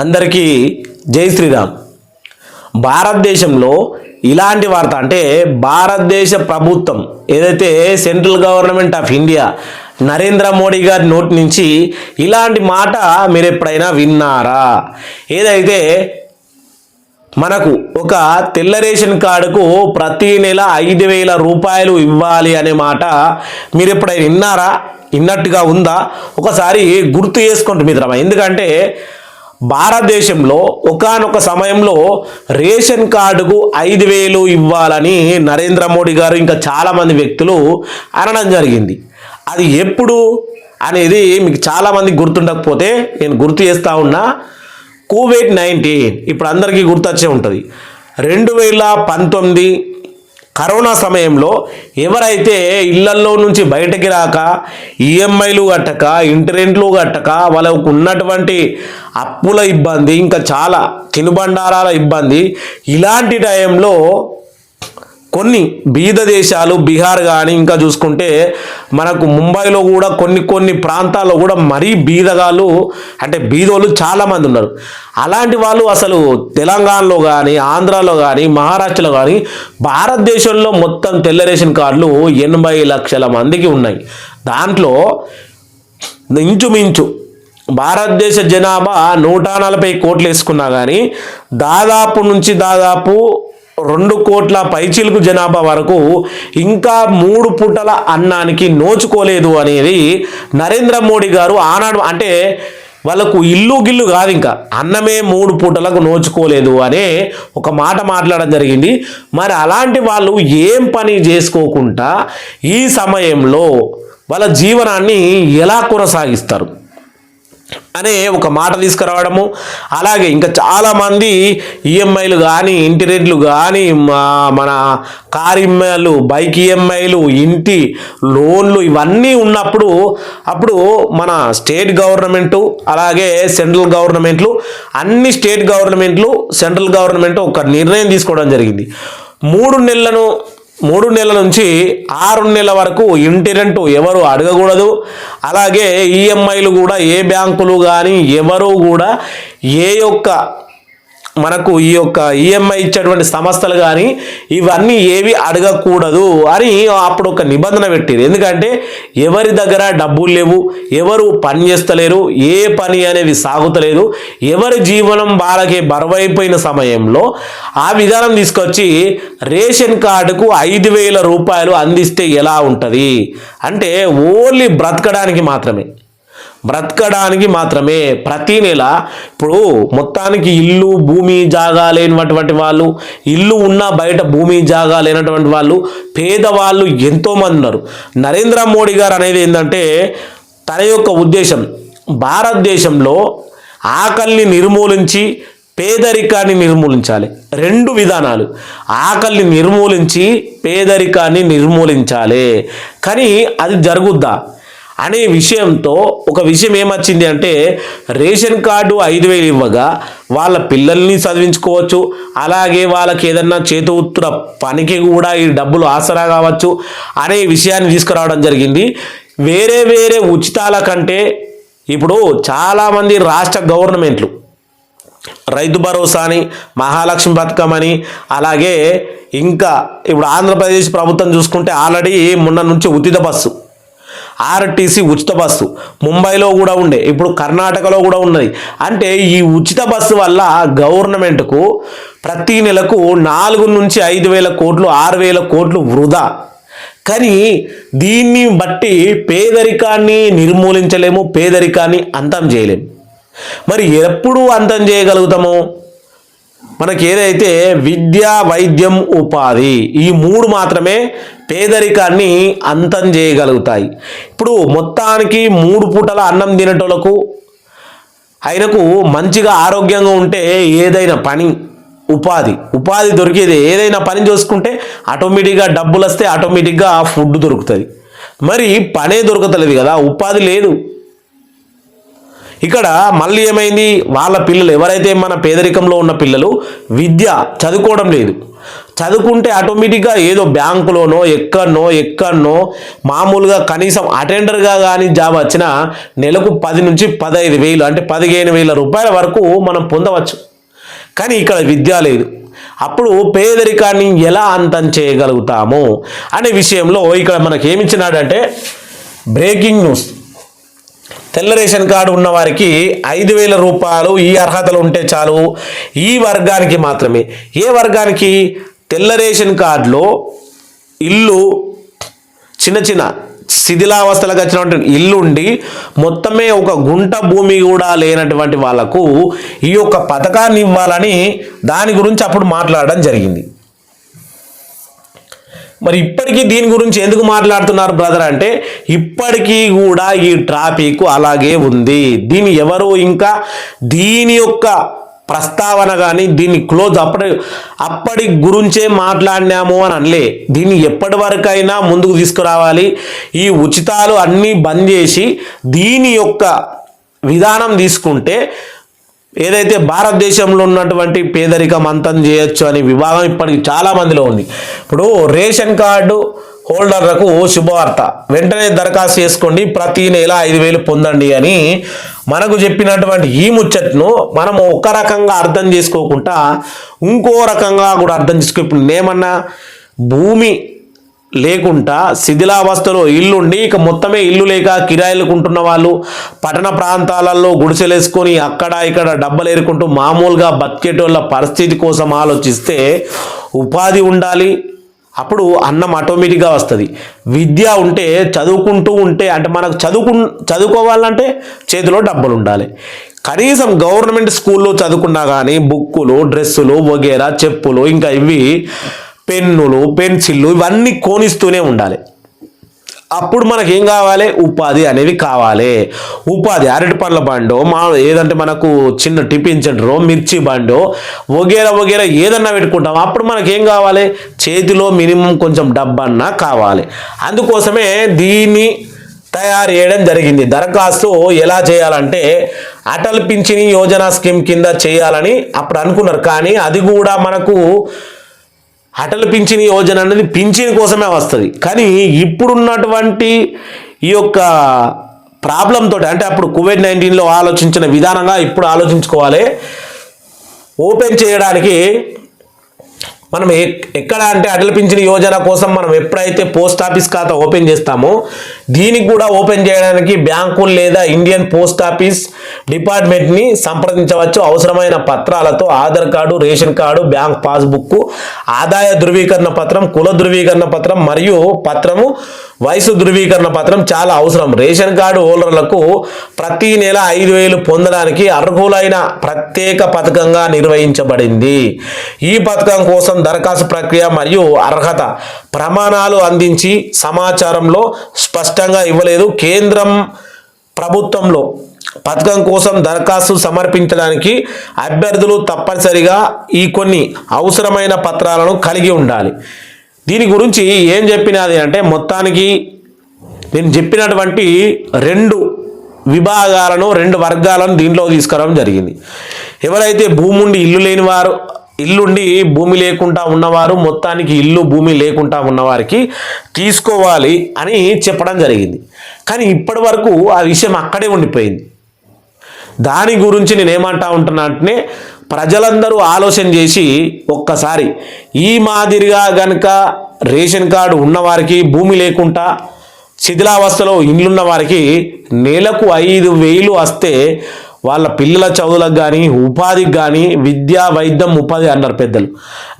అందరికీ జై శ్రీరామ్. భారతదేశంలో ఇలాంటి వార్త అంటే భారతదేశ ప్రభుత్వం ఏదైతే central government of India Narendra Modi గారి నోటి నుంచి ఇలాంటి మాట మీరు ఎప్పుడైనా విన్నారా? ఏదైతే మనకు ఒక తెల్ల రేషన్ కార్డుకు ప్రతి నెల ఐదు వేల రూపాయలు ఇవ్వాలి అనే మాట మీరు ఎప్పుడైనా విన్నారా? విన్నట్టుగా ఉందా? ఒకసారి గుర్తు చేసుకోండి మిత్రమా. ఎందుకంటే భారతదేశంలో ఒకానొక సమయంలో రేషన్ కార్డుకు ఐదు వేలు ఇవ్వాలని నరేంద్ర మోడీ గారు ఇంకా చాలామంది వ్యక్తులు అనడం జరిగింది. అది ఎప్పుడు అనేది మీకు చాలామంది గుర్తుండకపోతే నేను గుర్తు చేస్తా ఉన్నా. కోవిడ్ నైన్టీన్ ఇప్పుడు అందరికీ గుర్తొచ్చే ఉంటుంది. రెండు వేల పంతొమ్మిది కరోనా సమయంలో ఎవరైతే ఇళ్ళల్లో నుంచి బయటకి రాక ఈఎంఐలు కట్టక ఇంటరెంట్లు కట్టక వాళ్ళకు ఉన్నటువంటి అప్పుల ఇబ్బంది ఇంకా చాలా తినుబండారాల ఇబ్బంది ఇలాంటి టైంలో కొన్ని బీద దేశాలు బీహార్ కానీ ఇంకా చూసుకుంటే మనకు ముంబైలో కూడా కొన్ని కొన్ని ప్రాంతాల్లో కూడా మరీ బీదగాళ్ళు అంటే బీదోళ్ళు చాలామంది ఉన్నారు. అలాంటి వాళ్ళు అసలు తెలంగాణలో కానీ ఆంధ్రాలో కానీ మహారాష్ట్రలో కానీ భారతదేశంలో మొత్తం తెల్ల రేషన్ కార్డులు ఎనభై లక్షల మందికి ఉన్నాయి. దాంట్లో ఇంచుమించు భారతదేశ జనాభా నూట నలభై కోట్లు వేసుకున్నా కానీ దాదాపు నుంచి దాదాపు రెండు కోట్ల పైచీలకు జనాభా వరకు ఇంకా మూడు పూటల అన్నానికి నోచుకోలేదు అనేది నరేంద్ర మోడీ గారు ఆనాడు అంటే వాళ్ళకు ఇల్లు గిల్లు కాదు ఇంకా. అన్నమే మూడు పూటలకు నోచుకోలేదు అనే ఒక మాట మాట్లాడడం జరిగింది. మరి అలాంటి వాళ్ళు ఏం పని చేసుకోకుండా ఈ సమయంలో వాళ్ళ జీవనాన్ని ఎలా కొనసాగిస్తారు? అనే ఒక మాట తీసుకురావడము. అలాగే ఇంకా చాలామంది ఈఎంఐలు కానీ ఇంటి రేట్లు కానీ మన కార్ ఈఎంఐలు బైక్ ఈఎంఐలు ఇంటి లోన్లు ఇవన్నీ ఉన్నప్పుడు అప్పుడు మన స్టేట్ గవర్నమెంటు అలాగే సెంట్రల్ గవర్నమెంట్లు అన్ని స్టేట్ గవర్నమెంట్లు సెంట్రల్ గవర్నమెంట్ ఒక నిర్ణయం తీసుకోవడం జరిగింది. మూడు నెలలను మూడు నెలల నుంచి ఆరు నెలల వరకు ఇంటి రెంటు ఎవరు అడగకూడదు. అలాగే ఈఎంఐలు కూడా ఏ బ్యాంకులు కానీ ఎవరు కూడా ఏ యొక్క మనకు ఈ యొక్క ఈఎంఐ ఇచ్చేటువంటి సంస్థలు కానీ ఇవన్నీ ఏవి అడగకూడదు అని అప్పుడు ఒక నిబంధన పెట్టింది ఎందుకంటే ఎవరి దగ్గర డబ్బులు లేవు ఎవరు పని చేస్తలేరు ఏ పని అనేది సాగుతలేదు ఎవరి జీవనం వాళ్ళకి బరువైపోయిన సమయంలో ఆ విధానం తీసుకొచ్చి రేషన్ కార్డుకు ఐదు వేల రూపాయలు అందిస్తే ఎలా ఉంటుంది? అంటే ఓన్లీ బ్రతకడానికి మాత్రమే. బ్రతకడానికి మాత్రమే ప్రతి నెల ఇప్పుడు మొత్తానికి ఇల్లు భూమి జాగా లేనటువంటి వాళ్ళు ఇల్లు ఉన్న బయట భూమి జాగా లేనటువంటి వాళ్ళు పేదవాళ్ళు ఎంతోమంది ఉన్నారు. నరేంద్ర మోడీ గారు అనేది ఏంటంటే తన యొక్క ఉద్దేశం భారతదేశంలో ఆకలిని నిర్మూలించి పేదరికాన్ని నిర్మూలించాలి. రెండు విధానాలు. ఆకలిని నిర్మూలించి పేదరికాన్ని నిర్మూలించాలి. కానీ అది జరుగుద్దా? అనే విషయంతో ఒక విషయం ఏమొచ్చింది అంటే రేషన్ కార్డు ఐదు వేలు ఇవ్వగా వాళ్ళ పిల్లల్ని చదివించుకోవచ్చు అలాగే వాళ్ళకి ఏదన్నా చేతుత్తుర పనికి కూడా ఈ డబ్బులు ఆసరా కావచ్చు అనే విషయాన్ని తీసుకురావడం జరిగింది. వేరే వేరే ఉచితాల కంటే ఇప్పుడు చాలామంది రాష్ట్ర గవర్నమెంట్లు రైతు భరోసా అని మహాలక్ష్మి పథకం అని అలాగే ఇంకా ఇప్పుడు ఆంధ్రప్రదేశ్ ప్రభుత్వం చూసుకుంటే ఆల్రెడీ మొన్న నుంచి ఉచిత బస్సు ఆర్టీసీ ఉచిత బస్సు ముంబైలో కూడా ఉండే ఇప్పుడు కర్ణాటకలో కూడా ఉన్నది. అంటే ఈ ఉచిత బస్సు వల్ల గవర్నమెంట్కు ప్రతి నెలకు నాలుగు నుంచి ఐదు వేల కోట్లు ఆరు వేల కోట్లు వృధా. కానీ దీన్ని బట్టి పేదరికాన్ని నిర్మూలించలేము పేదరికాన్ని అంతం చేయలేము. మరి ఎప్పుడు అంతం చేయగలుగుతాము? మనకి ఏదైతే విద్య వైద్యం ఉపాధి ఈ మూడు మాత్రమే పేదరికాన్ని అంతం చేయగలుగుతాయి. ఇప్పుడు మొత్తానికి మూడు పూటల అన్నం తినేటోళ్ళకు ఆయనకు మంచిగా ఆరోగ్యంగా ఉంటే ఏదైనా పని ఉపాధి ఉపాధి దొరికేది ఏదైనా పని చూసుకుంటే ఆటోమేటిక్గా డబ్బులు వస్తే ఆటోమేటిక్గా ఫుడ్ దొరుకుతుంది. మరి పనే దొరకతలేదు కదా ఉపాధి లేదు. ఇక్కడ మళ్ళీ ఏమైంది? వాళ్ళ పిల్లలు ఎవరైతే మన పేదరికంలో ఉన్న పిల్లలు విద్య చదువుకోవడం లేదు. చదువుకుంటే ఆటోమేటిక్గా ఏదో బ్యాంకులోనో ఎక్కడనో ఎక్కడనో మామూలుగా కనీసం అటెండర్గా కానీ జాబ్ వచ్చినా నెలకు పది నుంచి పదహైదు వేలు అంటే పదిహేను వేల రూపాయల వరకు మనం పొందవచ్చు. కానీ ఇక్కడ విద్య లేదు. అప్పుడు పేదరికాన్ని ఎలా అంతం చేయగలుగుతాము? అనే విషయంలో ఇక్కడ మనకి ఏమిచ్చినాడంటే బ్రేకింగ్ న్యూస్. తెల్ల రేషన్ కార్డు ఉన్నవారికి ఐదు వేల రూపాయలు ఈ అర్హతలు ఉంటే చాలు. ఈ వర్గానికి మాత్రమే. ఏ వర్గానికి? తెల్ల రేషన్ కార్డులో ఇల్లు చిన్న చిన్న శిథిలావస్థలకు వచ్చినటువంటి ఇల్లు ఉండి మొత్తమే ఒక గుంట భూమి కూడా లేనటువంటి వాళ్ళకు ఈ యొక్క పథకాన్ని ఇవ్వాలని దాని గురించి అప్పుడు మాట్లాడడం జరిగింది. మరి ఇప్పటికీ దీని గురించి ఎందుకు మాట్లాడుతున్నారు బ్రదర్ అంటే ఇప్పటికీ కూడా ఈ ట్రాఫిక్ అలాగే ఉంది. దీని ఎవరు ఇంకా దీని యొక్క ప్రస్తావన కానీ దీన్ని క్లోజ్ అప్పటి అప్పటి గురించే మాట్లాడినాము అని అనలే. దీన్ని ఎప్పటి వరకైనా ముందుకు తీసుకురావాలి. ఈ ఉచితాలు అన్నీ బంద్ చేసి దీని యొక్క విధానం తీసుకుంటే ఏదైతే భారతదేశంలో ఉన్నటువంటి పేదరికం అంతం చేయొచ్చు అనే విభాగం ఇప్పటికి చాలా మందిలో ఉంది. ఇప్పుడు రేషన్ కార్డు హోల్డర్లకు శుభవార్త. వెంటనే దరఖాస్తు చేసుకోండి. ప్రతి నెల ఐదు వేలు పొందండి అని మనకు చెప్పినటువంటి ఈ ముచ్చట్ను మనం ఒక రకంగా అర్థం చేసుకోకుండా ఇంకో రకంగా కూడా అర్థం చేసుకో ఇప్పుడు నేమన్నా భూమి లేకుండా శిథిలావస్థలో ఇల్లుండి ఇక మొత్తమే ఇల్లు లేక కిరాయిలుకుంటున్న వాళ్ళు పట్టణ ప్రాంతాలలో గుడిసెలేసుకొని అక్కడ ఇక్కడ డబ్బలు ఏరుకుంటూ మామూలుగా బతికేటోళ్ళ పరిస్థితి కోసం ఆలోచిస్తే ఉపాధి ఉండాలి. అప్పుడు అన్నం ఆటోమేటిక్గా వస్తుంది. విద్య ఉంటే చదువుకుంటూ ఉంటే అంటే మనకు చదువుకు చదువుకోవాలంటే చేతిలో డబ్బులు ఉండాలి కనీసం గవర్నమెంట్ స్కూల్లో చదువుకున్నా కానీ బుక్కులు డ్రెస్సులు వగేరా చెప్పులు ఇంకా ఇవి పెన్నులు పెన్సిళ్ళు ఇవన్నీ కోనిస్తూనే ఉండాలి. అప్పుడు మనకి ఏం కావాలి? ఉపాధి అనేది కావాలి. ఉపాధి అరటి పండ్ల బండో మా ఏదంటే మనకు చిన్న టిఫిన్ సెంటరో మిర్చి బండో వగేరా వగేరా ఏదన్నా పెట్టుకుంటాం. అప్పుడు మనకి ఏం కావాలి? చేతిలో మినిమం కొంచెం డబ్బన్నా కావాలి. అందుకోసమే దీన్ని తయారు చేయడం జరిగింది. దరఖాస్తు ఎలా చేయాలంటే అటల్ పింఛని యోజన స్కీమ్ కింద చేయాలని అప్పుడు అనుకున్నారు. కానీ అది కూడా మనకు అటల్ పింఛన్ యోజన అనేది పింఛన్ కోసమే వస్తుంది. కానీ ఇప్పుడున్నటువంటి ఈ యొక్క ప్రాబ్లంతో తోటి అంటే అప్పుడు కోవిడ్ నైన్టీన్లో ఆలోచించిన విధానంగా ఇప్పుడు ఆలోచించుకోవాలి. ఓపెన్ చేయడానికి మనం ఎక్- ఎక్కడ అంటే అటల్ పింఛన్ యోజన కోసం మనం ఎప్పుడైతే పోస్ట్ ఆఫీస్ ఖాతా ఓపెన్ చేస్తామో దీనికి కూడా ఓపెన్ చేయడానికి బ్యాంకులు లేదా ఇండియన్ పోస్ట్ ఆఫీస్ డిపార్ట్మెంట్ని సంప్రదించవచ్చు. అవసరమైన పత్రాలతో Aadhaar card ration card bank passbook ఆదాయ ధృవీకరణ పత్రం కుల ధృవీకరణ పత్రం మరియు పత్రము వయసు ధృవీకరణ పత్రం చాలా అవసరం. రేషన్ కార్డు హోల్డర్లకు ప్రతి నెల ఐదు వేలు పొందడానికి అర్హులైన ప్రత్యేక పథకంగా నిర్వహించబడింది. ఈ పథకం కోసం దరఖాస్తు ప్రక్రియ మరియు అర్హత ప్రమాణాలు అందించి సమాచారంలో స్పష్ట స్పష్టంగా ఇవ్వలేదు. కేంద్రం ప్రభుత్వంలో పథకం కోసం దరఖాస్తు సమర్పించడానికి అభ్యర్థులు తప్పనిసరిగా ఈ కొన్ని అవసరమైన పత్రాలను కలిగి ఉండాలి. దీని గురించి ఏం చెప్పినది అంటే మొత్తానికి నేను చెప్పినటువంటి రెండు విభాగాలను రెండు వర్గాలను దీంట్లో తీసుకురావడం జరిగింది. ఎవరైతే భూముండి ఇల్లు లేని వారు ఇల్లుండి భూమి లేకుండా ఉన్నవారు మొత్తానికి ఇల్లు భూమి లేకుండా ఉన్నవారికి తీసుకోవాలి అని చెప్పడం జరిగింది. కానీ ఇప్పటి వరకు ఆ విషయం అక్కడే ఉండిపోయింది. దాని గురించి నేను ఏమంటా ఉంటున్నా అంటే ప్రజలందరూ ఆలోచన చేసి ఒక్కసారి ఈ మాదిరిగా గనక రేషన్ కార్డు ఉన్నవారికి భూమి లేకుండా శిథిలావస్థలో ఇండ్లున్న వారికి నెలకు ఐదు వేలు వస్తే వాళ్ళ పిల్లల చదువులకు కానీ ఉపాధికి కానీ విద్యా వైద్యం ఉపాధి అన్నారు పెద్దలు.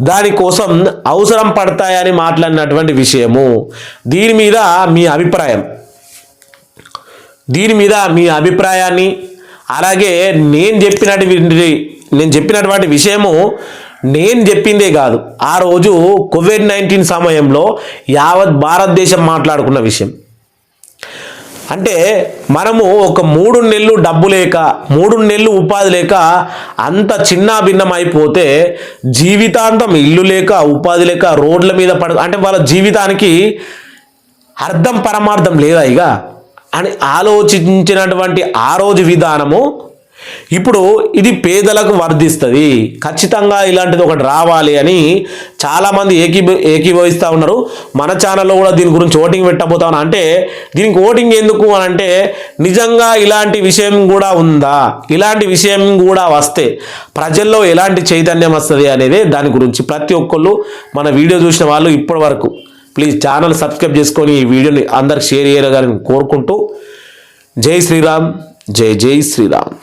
దానికోసం అవసరం పడతాయని మాట్లాడినటువంటి విషయము. దీని మీద మీ అభిప్రాయం. దీని మీద మీ అభిప్రాయాన్ని అలాగే నేను చెప్పినటువంటి నేను చెప్పినటువంటి విషయము నేను చెప్పిందే కాదు. ఆ రోజు కోవిడ్ నైన్టీన్ సమయంలో యావత్ భారతదేశం మాట్లాడుకున్న విషయం. అంటే మనము ఒక మూడు నెలలు డబ్బు లేక మూడు నెలలు ఉపాధి లేక అంత చిన్న అయిపోతే జీవితాంతం ఇల్లు లేక ఉపాధి లేక రోడ్ల మీద పడ అంటే వాళ్ళ జీవితానికి అర్థం పరమార్థం లేదా ఇక? అని ఆలోచించినటువంటి ఆ రోజు విధానము ఇప్పుడు ఇది పేదలకు వర్ధిస్తుంది. ఖచ్చితంగా ఇలాంటిది ఒకటి రావాలి అని చాలామంది ఏకీభ ఏకీభవిస్తూ ఉన్నారు. మన ఛానల్లో కూడా దీని గురించి ఓటింగ్ పెట్టబోతాను అంటే దీనికి ఓటింగ్ ఎందుకు అని అంటే నిజంగా ఇలాంటి విషయం కూడా ఉందా? ఇలాంటి విషయం కూడా వస్తే ప్రజల్లో ఎలాంటి చైతన్యం వస్తుంది అనేది దాని గురించి ప్రతి ఒక్కళ్ళు మన వీడియో చూసిన వాళ్ళు ఇప్పటి వరకు ప్లీజ్ ఛానల్ సబ్స్క్రైబ్ చేసుకొని ఈ వీడియోని అందరికి షేర్ చేయగలని కోరుకుంటూ జై శ్రీరామ్ జై జై శ్రీరామ్.